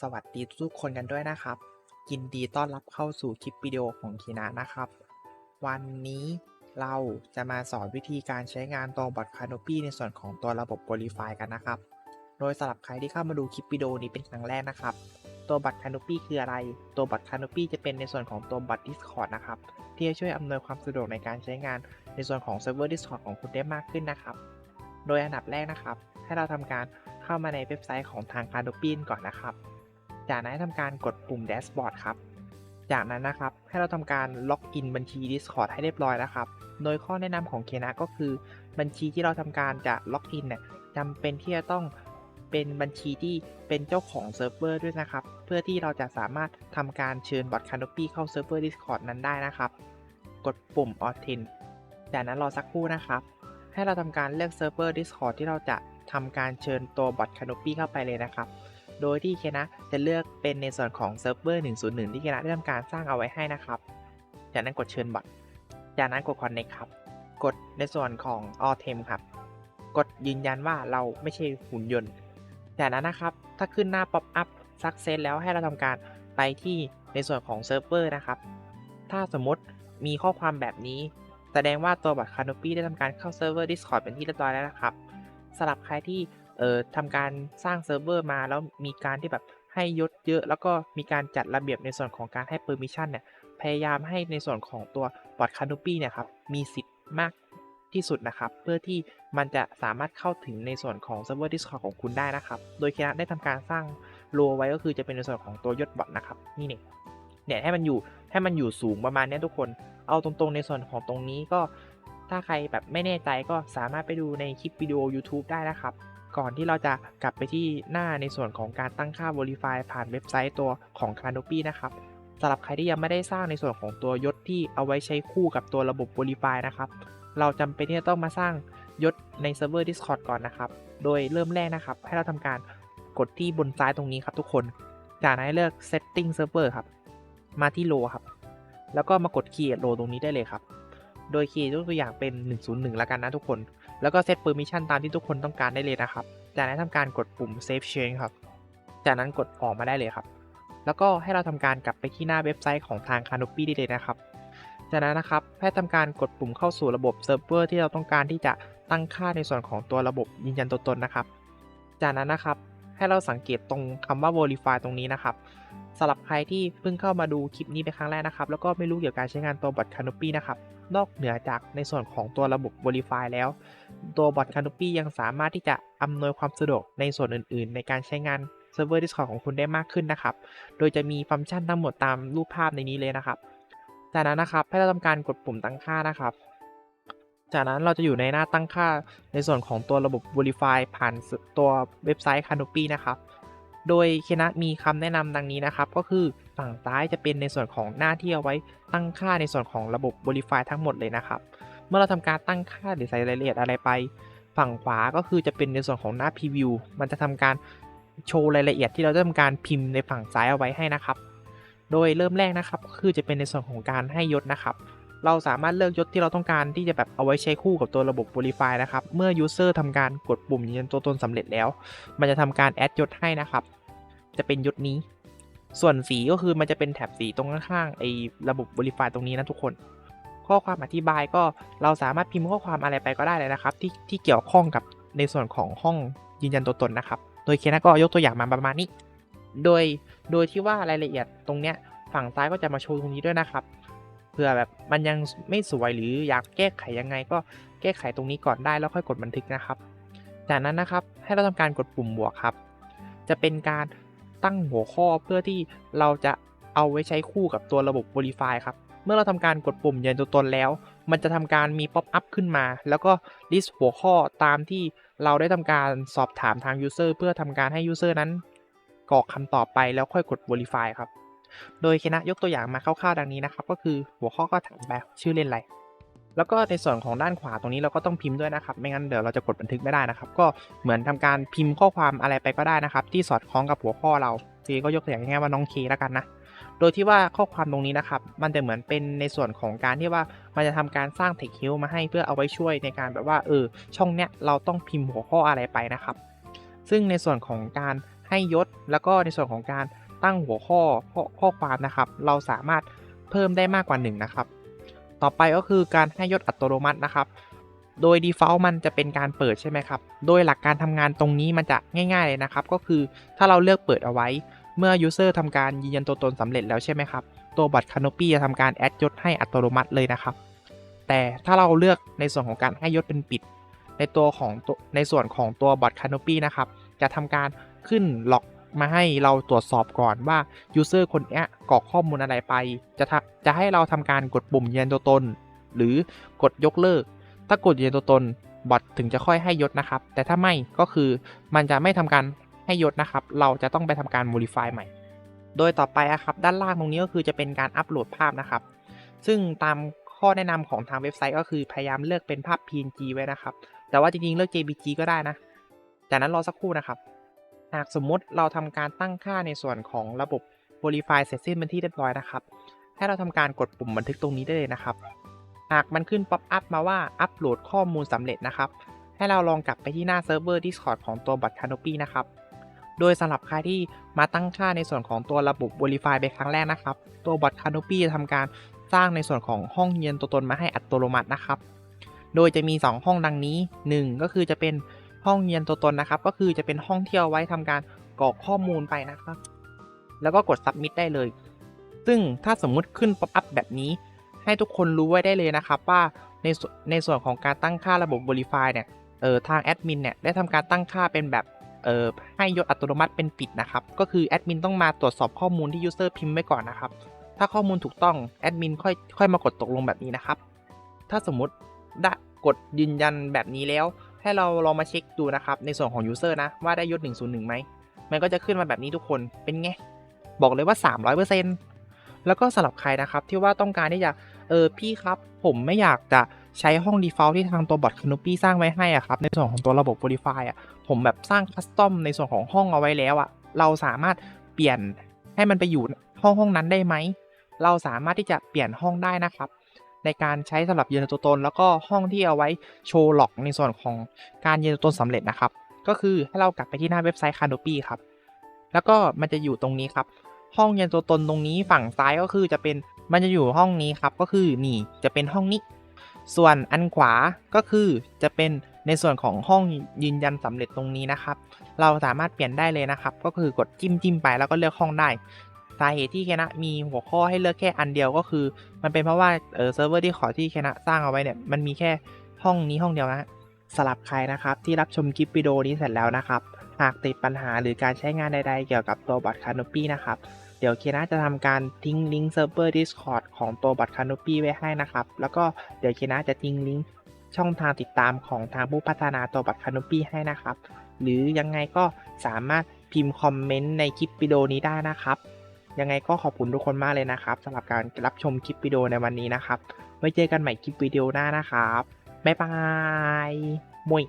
สวัสดีทุกคนกันด้วยนะครับ ยินดีต้อนรับเข้าสู่คลิปวิดีโอของทีนะนะครับ วันนี้เราจะมาสอนวิธีการใช้งานตัวบอทคาโนปีในส่วนของตัวระบบ v o l i f y กันนะครับ โดยสำหรับใครที่เข้ามาดูคลิปวิดีโอนี้เป็นครั้งแรกนะครับ ตัวบัตรคาโนปีคืออะไร ตัวบัตรคาโนปีจะเป็นในส่วนของตัวบัตร Discord นะครับ ที่จะช่วยอำนวยความสะดวกในการใช้งานในส่วนของเซิร์ฟเวอร์ Discord ของคุณได้มากขึ้นนะครับ โดยอันดับแรกนะครับ ให้เราทำการเข้ามาในเว็บไซต์ของทาง Canopy ก่อนนะครับ จากนั้นให้ทำการกดปุ่ม Dashboard ครับ จากนั้นนะครับให้เราทำการล็อกอินบัญชี Discord ให้เรียบร้อยนะครับ โดยข้อแนะนำของเคนะก็คือบัญชีที่เราทำการจะล็อกอินเนี่ยจำเป็นที่จะต้องเป็นบัญชีที่เป็นเจ้าของเซิร์ฟเวอร์ด้วยนะครับ เพื่อที่เราจะสามารถทำการเชิญบอท Canopy เข้าเซิร์ฟเวอร์ Discord นั้นได้นะครับ กดปุ่ม Auth in จากนั้นรอสักครู่นะครับ ให้เราทำการเลือกเซิร์ฟเวอร์ Discord ที่เราจะทำการเชิญตัวบอท Canopy เข้าไปเลยนะครับ โดยที่เคนะจะเลือกเป็นในส่วนของเซิร์ฟเวอร์ 101 ที่เคนะได้ทำการสร้างเอาไว้ให้นะครับ จากนั้นกดเชิญบอทจากนั้นกด Connect ครับ กดในส่วนของ All t e m ครับ กดยืนยันว่าเราไม่ใช่หุ่นยนต์ จากนั้นนะครับ ถ้าขึ้นหน้า Pop up Success แล้วให้เราทำการไปที่ในส่วนของเซิร์ฟเวอร์นะครับ ถ้าสมมติมีข้อความแบบนี้ แสดงว่าตัวบัตร Canopy ได้ทำการเข้าเซิร์ฟเวอร์ Discord เป็นที่เรียบร้อยแล้วนะครับสำหรับใครที่ เอ่อทำการสร้างเซิร์ฟเวอร์มาแล้วมีการที่แบบให้ยศเยอะ แล้วก็มีการจัดระเบียบในส่วนของการให้ permission เนี่ยพยายามให้ในส่วนของตัวบอท Canopy เนี่ยครับมีสิทธิ์มากที่สุดนะครับ เพื่อที่มันจะสามารถเข้าถึงในส่วนของเซิร์ฟเวอร์ Discord ของคุณได้นะครับ โดยคณะได้ทำการสร้างโลไว้ก็คือจะเป็นในส่วนของตัวยศบอทนะครับนี่เนี่ยเนี่ยให้มันอยู่ให้มันอยู่สูงประมาณนี้ทุกคน เอาตรงๆ ในส่วนของตรงนี้ก็ถ้าใครแบบไม่แน่ใจก็สามารถไปดูในคลิปวิดีโอ YouTube ได้นะครับ ก่อนที่เราจะกลับไปที่หน้าในส่วนของการตั้งค่า Verify ผ่านเว็บไซต์ตัวของ Canopy นะครับสำหรับใครที่ยังไม่ได้สร้างในส่วนของตัวยศที่เอาไว้ใช้คู่กับตัวระบบ Verify นะครับ เราจำเป็นที่จะต้องมาสร้างยศในเซิร์ฟเวอร์ Discord ก่อนนะครับ โดยเริ่มแรกนะครับ ให้เราทำการกดที่บนซ้ายตรงนี้ครับทุกคน จากนั้นเลือก Setting Server ครับ มาที่ Row ครับ แล้วก็มากด Create Row ตรงนี้ได้เลยครับ โดย Create ยกตัวอย่างเป็น 101 แล้วกันนะทุกคน แล้วก็ Set Permission ตามที่ทุกคนต้องการได้เลยนะครับ จากนั้นทำการกดปุ่ม Save Change ครับ จากนั้นกดออกมาได้เลยครับ แล้วก็ให้เราทำการกลับไปที่หน้าเว็บไซต์ของทาง Canopy ได้เลยนะครับ จากนั้นนะครับให้ทำการกดปุ่มเข้าสู่ระบบเซิร์ฟเวอร์ที่เราต้องการที่จะตั้งค่าในส่วนของตัวระบบยืนยันตัวตนนะครับ จากนั้นนะครับให้เราสังเกตตรงคำว่า verify ตรงนี้นะครับ สำหรับใครที่เพิ่งเข้ามาดูคลิปนี้เป็นครั้งแรกนะครับ แล้วก็ไม่รู้เกี่ยวกับการใช้งานตัวบอท Canopy นะครับ นอกเหนือจากในส่วนของตัวระบบ verify แล้ว ตัวบอท Canopy ยังสามารถที่จะอำนวยความสะดวกในส่วนอื่น ๆ ในการใช้งานเซิร์ฟเวอร์ Discord ของคุณได้มากขึ้นนะครับ โดยจะมีฟังก์ชันทั้งหมดตามรูปภาพในนี้เลยนะครับ จากนั้นนะครับให้เราทำการกดปุ่มตั้งค่านะครับ จากนั้นเราจะอยู่ในหน้าตั้งค่าในส่วนของตัวระบบ Verify ผ่านตัวเว็บไซต์ Canopy นะครับ โดยเคนะมีคำแนะนำดังนี้นะครับ ก็คือฝั่งซ้ายจะเป็นในส่วนของหน้าที่เอาไว้ตั้งค่าในส่วนของระบบ Verify ทั้งหมดเลยนะครับ เมื่อเราทำการตั้งค่าหรือใส่รายละเอียดอะไรไป ฝั่งขวาก็คือจะเป็นในส่วนของหน้า Preview มันจะทำการโชว์รายละเอียดที่เราจะทำการพิมพ์ในฝั่งซ้ายเอาไว้ให้นะครับ โดยเริ่มแรกนะครับก็คือจะเป็นในส่วนของการให้ยศนะครับ เราสามารถเลือกยศที่เราต้องการที่จะแบบเอาไว้ใช้คู่กับตัวระบบ Verify นะครับ เมื่อ User ทำการกดปุ่มยืนยันตัวตนสำเร็จแล้ว มันจะทำการแอดยศให้นะครับ จะเป็นยศนี้ ส่วนสีก็คือมันจะเป็นแถบสีตรงข้างๆไอ้ระบบ Verify ตรงนี้นะทุกคน ข้อความอธิบายก็เราสามารถพิมพ์ข้อความอะไรไปก็ได้เลยนะครับ ที่ที่เกี่ยวข้องกับในส่วนของห้องยืนยันตัวตนนะครับ โดยเคนะก็ยกตัวอย่างมาประมาณนี้ โดยโดยที่ว่ารายละเอียดตรงเนี้ยฝั่งซ้ายก็จะมาโชว์ตรงนี้ด้วยนะครับเพื่อแบบมันยังไม่สวยหรืออยากแก้ไขยังไง ก็แก้ไขตรงนี้ก่อนได้แล้วค่อยกดบันทึกนะครับ จากนั้นนะครับให้เราทำการกดปุ่มบวกครับ จะเป็นการ ตั้งหัวข้อเพื่อที่เราจะเอาไว้ใช้คู่กับตัวระบบ Verify ครับ เมื่อเราทำการกดปุ่มยืนตัวตนแล้ว มันจะทำการมีป๊อปอัพขึ้นมา แล้วก็ลิสต์หัวข้อตามที่เราได้ทำการสอบถามทาง User เพื่อทำการให้ User นั้นกรอกคำตอบไปแล้วค่อยกด Verify ครับ โดยคณะยกตัวอย่างมาคร่าวๆดังนี้นะครับ ก็คือหัวข้อก็ถามไปชื่อเล่นอะไร แล้วก็ในส่วนของด้านขวาตรงนี้เราก็ต้องพิมพ์ด้วยนะครับ ไม่งั้นเดี๋ยวเราจะกดบันทึกไม่ได้นะครับ ก็เหมือนทำการพิมพ์ข้อความอะไรไปก็ได้นะครับ ที่สอดคล้องกับหัวข้อเราทีก็ยกตัวอย่างง่ายๆว่าน้องเคแล้วกันนะโดยที่ว่าข้อความตรงนี้นะครับ มันจะเหมือนเป็นในส่วนของการที่ว่ามันจะทำการสร้าง text help มาให้เพื่อเอาไว้ช่วยในการแบบว่าเออช่องเนี้ยเราต้องพิมพ์หัวข้ออะไรไปนะครับ ซึ่งในส่วนของการให้ยศ แล้วก็ในส่วนของการตั้งหัวข้อข้อข้อความนะครับ เราสามารถเพิ่มได้มากกว่า1นะครับ ต่อไปก็คือการให้ยศอัตโนมัตินะครับ โดย default มันจะเป็นการเปิดใช่ไหมครับ โดยหลักการทำงานตรงนี้มันจะง่าย ๆ เลยนะครับ ก็คือถ้าเราเลือกเปิดเอาไว้ เมื่อ user ทำการยืนยันตัวตนสำเร็จแล้วใช่ไหมครับ ตัวบัตร Canopy จะทำการแอดยศให้อัตโนมัติเลยนะครับ แต่ถ้าเราเลือกในส่วนของการให้ยศเป็นปิด ในตัวของในส่วนของตัวบัตร Canopy นะครับ จะทำการขึ้นล็อก มาให้เราตรวจสอบก่อนว่า user คนนี้กรอกข้อมูลอะไรไป จะทำจะให้เราทำการกดปุ่มยืนยันตัวตน หรือกดยกเลิก ถ้ากดยืนยันตัวตนบอทถึงจะค่อยให้ยศนะครับ แต่ถ้าไม่ก็คือมันจะไม่ทำการให้ยศนะครับ เราจะต้องไปทำการ modify ใหม่ โดยต่อไปอะครับ ด้านล่างตรงนี้ก็คือจะเป็นการอัปโหลดภาพนะครับ ซึ่งตามข้อแนะนำของทางเว็บไซต์ก็คือพยายามเลือกเป็นภาพ PNG ไว้นะครับ แต่ว่าจริงๆ เลือก JPG ก็ได้นะ จากนั้นรอสักครู่นะครับ หากสมมติเราทำการตั้งค่าในส่วนของระบบ Verify เสร็จสิ้นเป็นที่เรียบร้อยนะครับ ให้เราทำการกดปุ่มบันทึกตรงนี้ได้เลยนะครับ หากมันขึ้นป๊อปอัพมาว่าอัปโหลดข้อมูลสำเร็จนะครับ ให้เราลองกลับไปที่หน้าเซิร์ฟเวอร์ Discord ของตัวบัตร Canopy นะครับ โดยสำหรับใครที่มาตั้งค่าในส่วนของตัวระบบ Verify ไปครั้งแรกนะครับ ตัวบัตร Canopy จะทำการสร้างในส่วนของห้องยืนยันตัวตนมาให้อัตโนมัตินะครับ โดยจะมี 2 ห้องดังนี้ 1 ก็คือจะเป็น ห้องยืนยันตัวตนนะครับ ก็คือจะเป็นห้องที่เอาไว้ทำการกรอกข้อมูลไปนะครับ แล้วก็กด submit ได้เลย ซึ่งถ้าสมมุติขึ้น pop up แบบนี้ ให้ทุกคนรู้ไว้ได้เลยนะครับว่าในในส่วนของการตั้งค่าระบบ Verify เนี่ยเออทางแอดมินเนี่ยได้ทำการตั้งค่าเป็นแบบเออให้ยศอัตโนมัติเป็นปิดนะครับ ก็คือแอดมินต้องมาตรวจสอบข้อมูลที่ User พิมพ์ไว้ก่อนนะครับ ถ้าข้อมูลถูกต้องแอดมินค่อยค่อยมากดตกลงแบบนี้นะครับ ถ้าสมมติได้กดยืนยันแบบนี้แล้ว ให้เราลองมาเช็คดูนะครับ ในส่วนของ User นะ ว่าได้ยศ 101ไหม มันก็จะขึ้นมาแบบนี้ทุกคน เป็นไง บอกเลยว่า 300%แล้วก็สำหรับใครนะครับ ที่ว่าต้องการที่จะเออพี่ครับ ผมไม่อยากจะใช้ห้อง default ที่ทางตัวบอท Canopy สร้างไว้ให้อะครับ ในส่วนของตัวระบบ Verify อะผมแบบสร้างคัสตอมในส่วนของห้องเอาไว้แล้วอะเราสามารถเปลี่ยนให้มันไปอยู่ห้องห้องนั้นได้ไหม เราสามารถที่จะเปลี่ยนห้องได้นะครับ ในการใช้สำหรับยืนยันตัวตน แล้วก็ห้องที่เอาไว้โชว์ล็อกในส่วนของการยืนยันตัวตนสำเร็จนะครับ ก็คือให้เรากลับไปที่หน้าเว็บไซต์ Canopy ครับแล้วก็มันจะอยู่ตรงนี้ครับ ห้องยืนยันตัวตนตรงนี้ฝั่งซ้ายก็คือจะเป็นมันจะอยู่ห้องนี้ครับก็คือนี่จะเป็นห้องนี้ ส่วนอันขวาก็คือจะเป็นในส่วนของห้องยืนยันสำเร็จตรงนี้นะครับ เราสามารถเปลี่ยนได้เลยนะครับ ก็คือกดจิ้มจิ้มไปแล้วก็เลือกห้องได้ สาเหตุที่แคนะ มีหัวข้อให้เลือกแค่อันเดียวก็คือ มันเป็นเพราะว่าเออเซิร์ฟเวอร์ที่ขอที่แคนะสร้างเอาไว้เนี่ยมันมีแค่ห้องนี้ห้องเดียวนะสำหรับใครนะครับที่รับชมคลิปวิดีโอนี้เสร็จแล้วนะครับ หากติดปัญหาหรือการใช้งานใด ๆ เกี่ยวกับตัวบัตร Canopy นะครับ เดี๋ยวเคนะจะทำการทิ้งลิงก์เซิร์ฟเวอร์ Discord ของตัวบัตร Canopy ไว้ให้นะครับ แล้วก็เดี๋ยวเคนะจะทิ้งลิงก์ช่องทางติดตามของทางผู้พัฒนาตัวบัตร Canopy ให้นะครับ หรือยังไงก็สามารถพิมพ์คอมเมนต์ในคลิปวิดีโอนี้ได้นะครับ ยังไงก็ขอบคุณทุกคนมากเลยนะครับสำหรับการรับชมคลิปวิดีโอในวันนี้นะครับ ไว้เจอกันใหม่คลิปวิดีโอหน้านะครับบ๊ายบายมวย